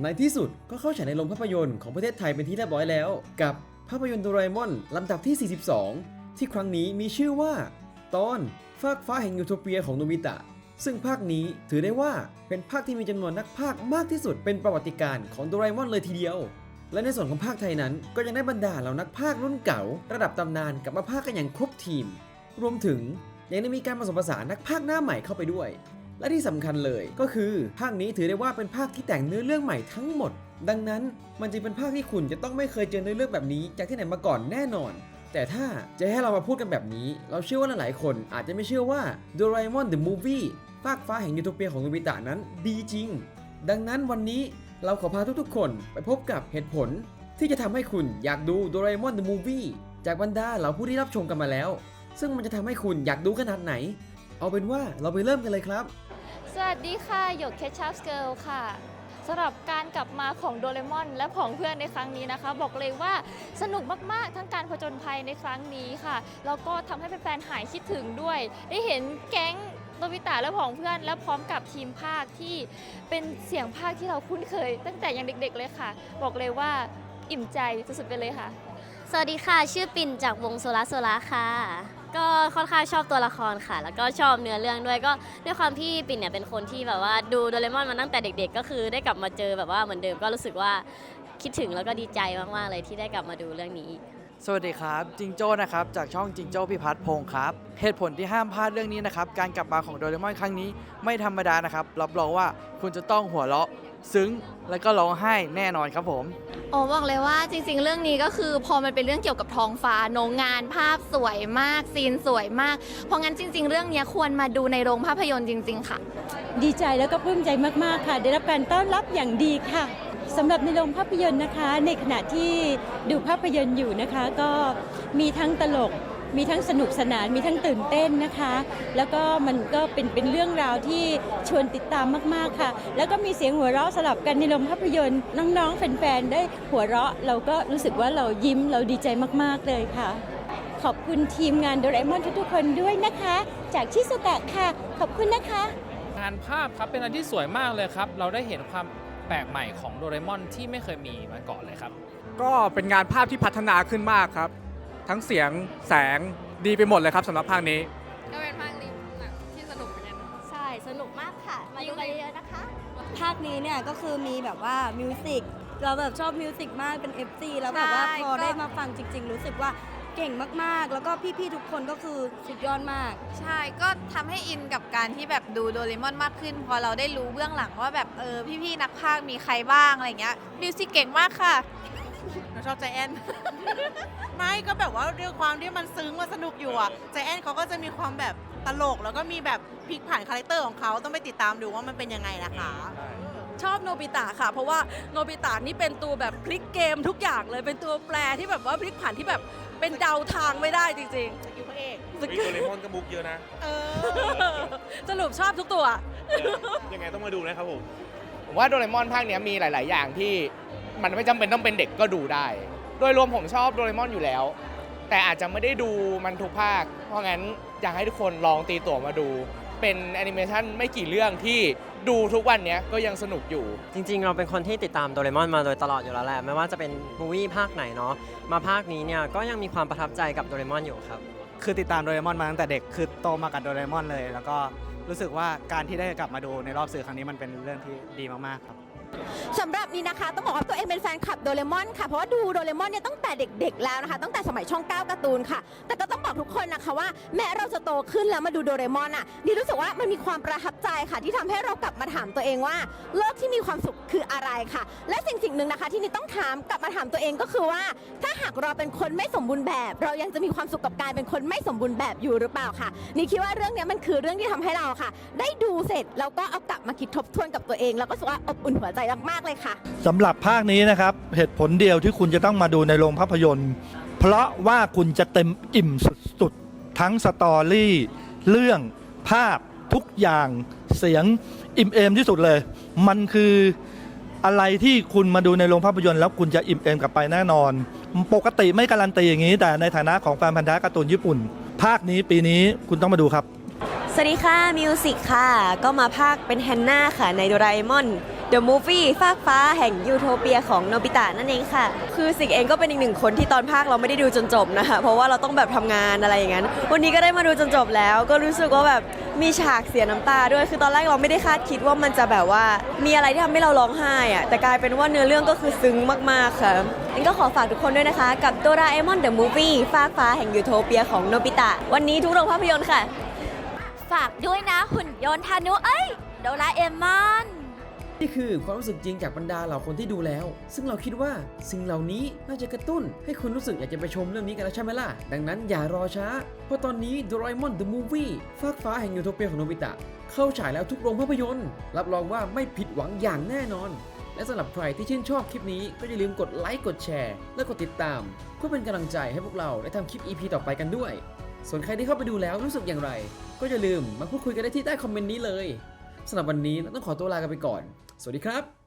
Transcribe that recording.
ในที่สุดก็เข้าฉายในโรงภาพยนตร์ของประเทศไทยเป็นที่เรียบร้อยแล้ว กับภาพยนตร์โดราเอมอนลำดับที่ 42 ที่ครั้งนี้มีชื่อว่า ตอนฟากฟ้าแห่งยูโทเปียของโนบิตะ ซึ่งภาคนี้ถือได้ว่าเป็นภาคที่มีจำนวนนักภาคมากที่สุดเป็นประวัติการณ์ของโดราเอมอนเลยทีเดียว และในส่วนของภาคไทยนั้น ก็ยังได้บรรดาเหล่านักภาครุ่นเก่า ระดับตำนานกลับมาภาคกันอย่างครบทีม รวมถึงยังได้มีการผสมผสานนักภาคหน้าใหม่เข้าไปด้วย และที่สำคัญเลย ก็คือภาคนี้ถือได้ว่าเป็นภาคที่แต่งเนื้อเรื่องใหม่ทั้งหมด ดังนั้นมันจึงเป็นภาคที่คุณจะต้องไม่เคยเจอเนื้อเรื่องแบบนี้ จากที่ไหนมาก่อนแน่นอน แต่ถ้าจะให้เรามาพูดกันแบบนี้ เราเชื่อว่าหลายๆคนอาจจะไม่เชื่อว่า Doraemon the Movie ภาคฟ้าแห่งยูโทเปียของโนบิตะนั้นดีจริง ดังนั้นวันนี้เราขอพาทุกๆ คนไปพบกับเหตุผล ที่จะทำให้คุณอยากดู Doraemon the Movie จากบรรดาเหล่าผู้ที่รับชมกันมาแล้ว ซึ่งมันจะทำให้คุณอยากดูขนาดไหน เอาเป็นว่าเราไปเริ่มกันเลยครับ สวัสดีค่ะ หยกเคชัพสเกิลค่ะสำหรับการกลับมาของโดเรมอนและของเพื่อนในครั้งนี้นะคะ บอกเลยว่าสนุกมาก ๆ ทั้งการผจญภัยในครั้งนี้ค่ะ แล้วก็ทำให้แฟนๆหายคิดถึงด้วย ได้เห็นแก๊งโนบิตะและผองเพื่อน และพร้อมกับทีมภาคที่เป็นเสียงภาคที่เราคุ้นเคย ตั้งแต่ยังเด็ก ๆ เลยค่ะ บอกเลยว่าอิ่มใจสุดๆไปเลยค่ะ สวัสดีค่ะ ชื่อปิ่นจากวงโซลาโซลาค่ะ ก็ค่อนข้างชอบตัวละครค่ะ แล้วก็ชอบเนื้อเรื่องด้วยก็ด้วยความที่ปิ่นเนี่ยเป็นคนที่แบบว่าดูโดเรมอนมาตั้งแต่เด็ก ๆ ก็คือได้กลับมาเจอแบบว่าเหมือนเดิมก็รู้สึกว่าคิดถึงแล้วก็ดีใจมากๆเลยที่ได้กลับมาดูเรื่องนี้ สวัสดีครับจิงโจ้นะครับจากช่องจิงโจ้พิพัฒน์พงศ์ครับเหตุผลที่ห้ามพลาดเรื่องนี้นะครับการกลับมาของโดเรมอนครั้งนี้ไม่ธรรมดานะครับรับรองว่าคุณจะต้องหัวเราะ ซึ้งแล้วก็ร้องไห้แน่นอนครับผม โอ้บอกเลยว่าจริง ๆ เรื่องนี้ก็คือพอมันเป็นเรื่องเกี่ยวกับท้องฟ้าโนงานภาพสวยมากซีนสวยมาก เพราะงั้นจริง ๆ เรื่องเนี้ยควรมาดูในโรงภาพยนตร์จริง ๆ ค่ะ ดีใจแล้วก็ปลื้มใจมากๆค่ะ ได้รับการต้อนรับอย่างดีค่ะสำหรับในโรงภาพยนตร์นะคะ ในขณะที่ดูภาพยนตร์อยู่นะคะ ก็มีทั้งตลก มีทั้งสนุกสนานมีทั้งตื่นเต้นนะคะ แล้วก็มันก็เป็นเป็นเรื่องราวที่ชวนติดตามมากๆค่ะ แล้วก็มีเสียงหัวเราะสลับกันในโรงภาพยนตร์น้องๆแฟนๆได้หัวเราะ เราก็รู้สึกว่าเรายิ้มเราดีใจมากๆเลยค่ะ ขอบคุณทีมงานโดราเอมอนทุกๆคนด้วยนะคะ จากชิสุกะค่ะ ขอบคุณนะคะ งานภาพครับเป็นอันที่สวยมากเลยครับ เราได้เห็นความแปลกใหม่ของโดเรมอนที่ไม่เคยมีมาก่อนเลยครับ ก็เป็นงานภาพที่พัฒนาขึ้นมากครับ ทั้งเสียงแสงดีไปหมดเลยครับสำหรับภาคนี้ ก็เป็นภาคนี้ที่สนุกเหมือนกัน ใช่ สนุกมากค่ะ มาดูกันเยอะๆนะคะ ภาคนี้เนี่ยก็คือมีแบบว่ามิวสิกเราแบบชอบมิวสิกมากเป็น FC แล้วแบบว่าใช่พอก็ ได้มาฟังจริง ๆ รู้สึกว่าเก่งมากๆ แล้วก็พี่ๆทุกคนก็คือสุดยอดมาก ใช่ ก็ทำให้อินกับการที่แบบดูโดเรมอนมากขึ้น พอเราได้รู้เบื้องหลังว่าแบบเออพี่ๆนักพากย์มีใครบ้างอะไรเงี้ยมิวสิกเก่งมากค่ะ เราชอบใจแอน ไม่ก็แบบว่าด้วยความที่มันซึ้งมันสนุกอยู่อะใจแอนเขาก็จะมีความแบบตลก แล้วก็มีแบบพลิกผ่านคาแรคเตอร์ของเขาต้องไปติดตามดูว่ามันเป็นยังไงนะคะ ชอบโนบิตะค่ะ เพราะว่าโนบิตะนี่เป็นตัวแบบพลิกเกมทุกอย่างเลยเป็นตัวแปรที่แบบว่าพลิกผันที่แบบเป็นเดาทางไม่ได้จริงๆสกิลพระเอกสโดเรมอนก็มุกเยอะนะเออ สรุปชอบทุกตัวยังไงต้องมาดูนะครับผม ผมว่าโดเรมอนภาคนี้มีหลาย ๆ อย่างที่ มันไม่จำเป็นต้องเป็นเด็กก็ดูได้ โดยรวมผมชอบโดเรมอนอยู่แล้ว แต่อาจจะไม่ได้ดูมันทุกภาค เพราะงั้นอยากให้ทุกคนลองตีตั๋วมาดู เป็นแอนิเมชันไม่กี่เรื่องที่ดูทุกวันเนี้ยก็ยังสนุกอยู่ จริงๆ เราเป็นคนที่ติดตามโดเรมอนมาโดยตลอดอยู่แล้วแหละ ไม่ว่าจะเป็นมูวี่ภาคไหนเนาะ มาภาคนี้เนี่ยก็ยังมีความประทับใจกับโดเรมอนอยู่ครับ คือติดตามโดเรมอนมาตั้งแต่เด็ก คือโตมากับโดเรมอนเลย แล้วก็รู้สึกว่าการที่ได้กลับมาดูในรอบสื่อครั้งนี้มันเป็นเรื่องที่ดีมากๆครับ สำหรับนี้นะคะต้องบอกว่าตัวเองเป็นแฟนคลับโดเรมอนค่ะเพราะว่าดูโดเรมอนเนี่ยตั้งแต่เด็ก ๆ แล้วนะคะตั้งแต่สมัยช่อง9การ์ตูนค่ะ แต่ก็ต้องบอกทุกคนนะคะว่าแม้เราจะโตขึ้นแล้วมาดูโดเรมอนอะนี่รู้สึกว่ามันมีความประทับใจค่ะ ที่ทำให้เรากลับมาถามตัวเองว่าโลกที่มีความสุขคืออะไรค่ะ และสิ่งสิ่งหนึ่งนะคะ ที่นี่ต้องถามกลับมาถามตัวเองก็คือว่า ถ้าหากเราเป็นคนไม่สมบูรณ์แบบ เรายังจะมีความสุขกับการเป็นคนไม่สมบูรณ์แบบอยู่หรือเปล่าค่ะนี่คิดว่าเรื่องนี้มันคือเรื่องที่ทำให้เราค่ะ ได้ดูเสร็จแล้วก็เอากลับมาคิดทบทวนกับตัวเอง แล้วก็รู้สึกว่าอบอุ่นหัวใจมากๆเลยค่ะ สำหรับภาคนี้นะครับเหตุผลเดียวที่คุณจะต้องมาดูในโรงภาพยนตร์ เพราะว่าคุณจะเต็มอิ่มสุดๆ ทั้งสตอรี่ เรื่องภาพทุกอย่างเสียงอิ่มเอมที่สุดเลย มันคืออะไรที่คุณมาดูในโรงภาพยนตร์แล้วคุณจะอิ่มเอมกลับไปแน่นอน ปกติไม่การันตีอย่างนี้ แต่ในฐานะของแฟนพันธะการ์ตูนญี่ปุ่น ภาคนี้ปีนี้คุณต้องมาดูครับ สวัสดีค่ะมิวสิกค่ะ ก็มาภาคเป็นแฮนนาค่ะในโดราเอมอน The Movie ฟากฟ้าแห่งยูโทเปียของโนบิตะนั่นเองค่ะ คือสิกเองก็เป็นอีกหนึ่งคนที่ตอนภาคเราไม่ได้ดูจนจบนะคะเพราะว่าเราต้องแบบทำงานอะไรอย่างนั้น วันนี้ก็ได้มาดูจนจบแล้ว ก็รู้สึกว่าแบบมีฉากเสียน้ำตาด้วยคือตอนแรกเราไม่ได้คาดคิดว่ามันจะแบบว่า มีอะไรที่ทำให้เราร้องไห้อะแต่กลายเป็นว่าเนื้อเรื่องก็คือซึ้งมากๆค่ะเองก็ขอฝากทุกคนด้วยนะคะ กับโดราเอมอนเดอะมูฟวี่ฟากฟ้าแห่งยูโทเปียของโนบิตะ วันนี้ทุกโรงภาพยนตร์ค่ะ ฝากด้วยนะหุ่นยนต์ธานุเอ้ยโดราเอมอน นี่คือความรู้สึกจริงจากบรรดาเหล่าคนที่ดูแล้ว ซึ่งเราคิดว่าสิ่งเหล่านี้น่าจะกระตุ้น ให้คุณรู้สึกอยากจะไปชมเรื่องนี้กันแล้วใช่ไหมล่ะ ดังนั้นอย่ารอช้า เพราะตอนนี้ Doraemon The Movie ฟากฟ้าแห่งยูโทเปียของโนบิตะ เข้าฉายแล้วทุกโรงภาพยนตร์ รับรองว่าไม่ผิดหวังอย่างแน่นอน และสำหรับใครที่ชื่นชอบคลิปนี้ก็อย่าลืมกดไลค์กดแชร์ และกดติดตาม เพื่อเป็นกำลังใจให้พวกเราได้ทำคลิป EP ต่อไปกันด้วย ส่วนใครที่เข้าไปดูแล้วรู้สึกอย่างไร ก็อย่าลืมมาพูดคุยกันได้ที่ใต้คอมเมนต์นี้เลย สำหรับวันนี้เราต้องขอตัวลากันไปก่อน สวัสดีครับ